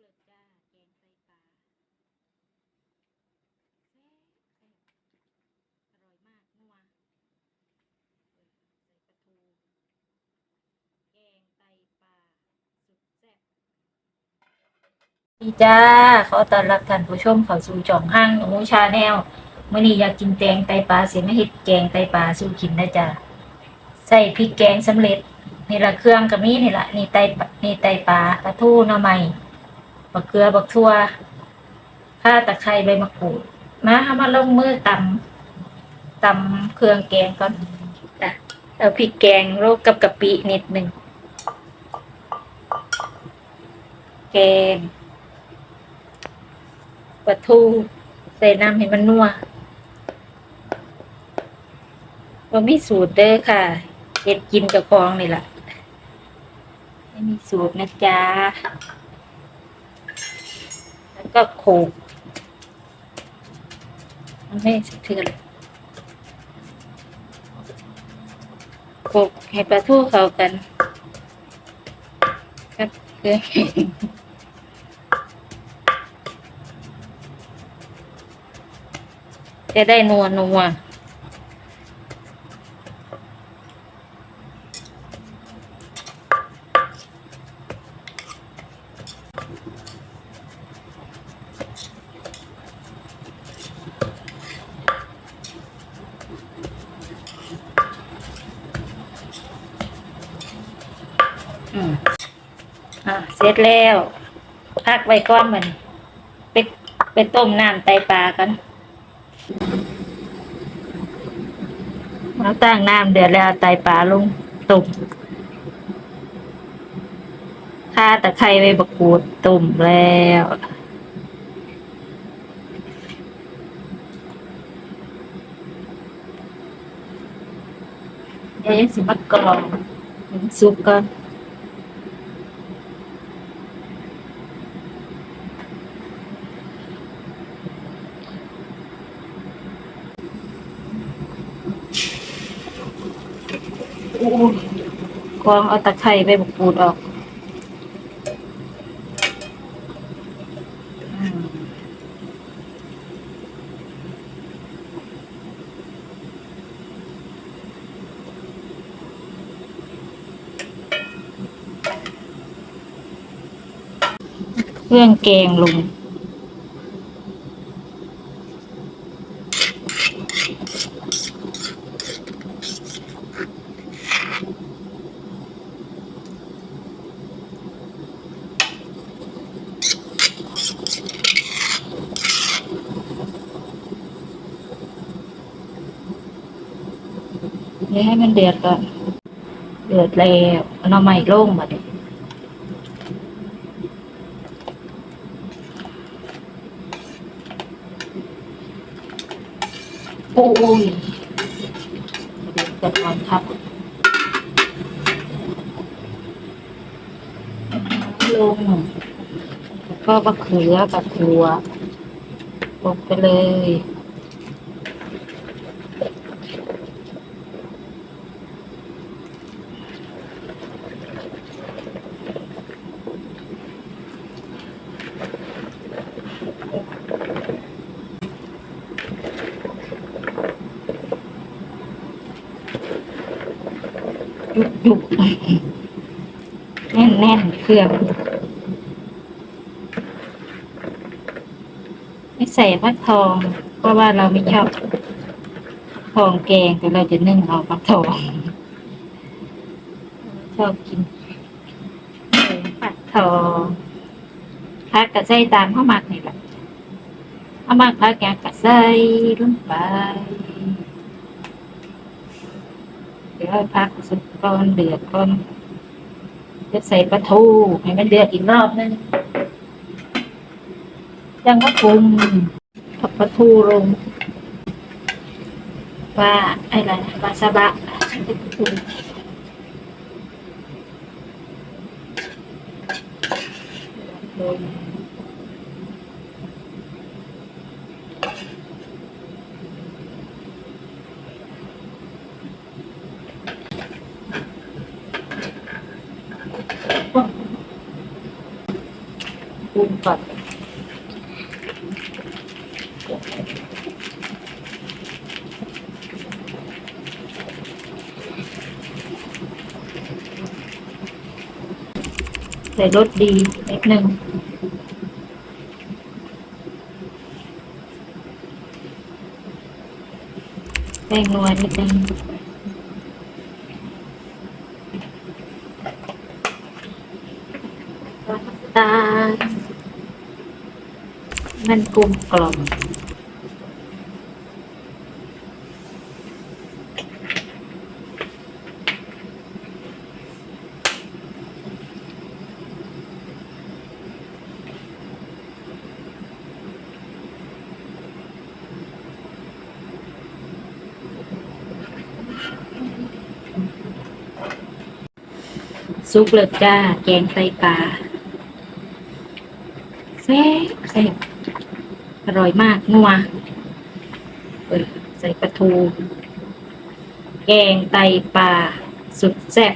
เลยจ้า แกงไตปลาแซ่บแซ่บอร่อยมากนัวใส่ปลาทู แกงไตปลาสุดแซ่บดีจ้า ขอต้อนรับท่านผู้ชมเข้าสู่จ่องห้างหนูชาแนลมื่อนี้อยากกินแกงไตปลาเสียไม่เห็ดแกงไตปลาสู้กินได้จ้าใส่พริกแกงสำเร็จนี่ละเครื่องกับมีนี่ละนี่ไตนี่ไตปลาปลาทูหน่อไม้ บักเกลือบักทั่วข่าตะไคร้ใบมะกรูดมาเอามาลงมือตำตำเครื่องแกงก่อนจ้ะเอาพริกแกงโรยกับกะปินิดหนึ่งแกงปลาทูใส่น้ำให้มันนัวบ่มีสูตรเด้อค่ะเฮ็ดกินกับของนี่ล่ะไม่มีสูตรนะจ๊ะ ก็โขกมันไม่สะเทือนโคกให้ปลาทูเข้ากันครับเครื่อจะได้นัวนัว เสร็จแล้ว พักไว้ก้อนมันไปไปต้มน้ำไตปลากันเราตั้งน้ำเดือดแล้วไตปลาลงตุ่มข้าตะไคร้ใบบักกูดตุ่มแล้วเดี๋ยวยังสิมากรองให้มันสุกก่อน กรองเอาตะไคร้ไปบกปูดออกเครื่องแกงลง เดี๋ยวให้มันเดือดก่อน เดือดแล้วเอาหน่อไม้ลงมาดิโอ้ยเดือดจะทอนครับลงแล้ว ก็มะเขือกับถั่วลงไปเลยยุบยุบแน่นแน่นเครื่อง ไม่ใส่ฟักทอง เพราะว่าเราไม่ชอบทองแกงแต่เราจะนึ่งเอาฟักทอง ชอบกินฟักทองพักกระใส่ตามข้าวหมักนี่แหละข้าวหมักพักแกงกระใส่ลงไปเดี๋ยวพักสักก้อนเดือดก้อนจะใส่ปลาทูให้มันเดือดอีกรอบนึง จังก็ปรุงผักปลาทูลงว่าอะไรนะวาซาบะปรุงลงปรุงก่อน ใส่รสดีนิดนึงแป้งนวนิดนึงตาลมันกลมกล่อม ซุปเลิกจ้า แกงไตปลาแซ่บแซ่บอร่อยมากนัวเออใส่ปลาทู แกงไตปลาสุดแซ่บ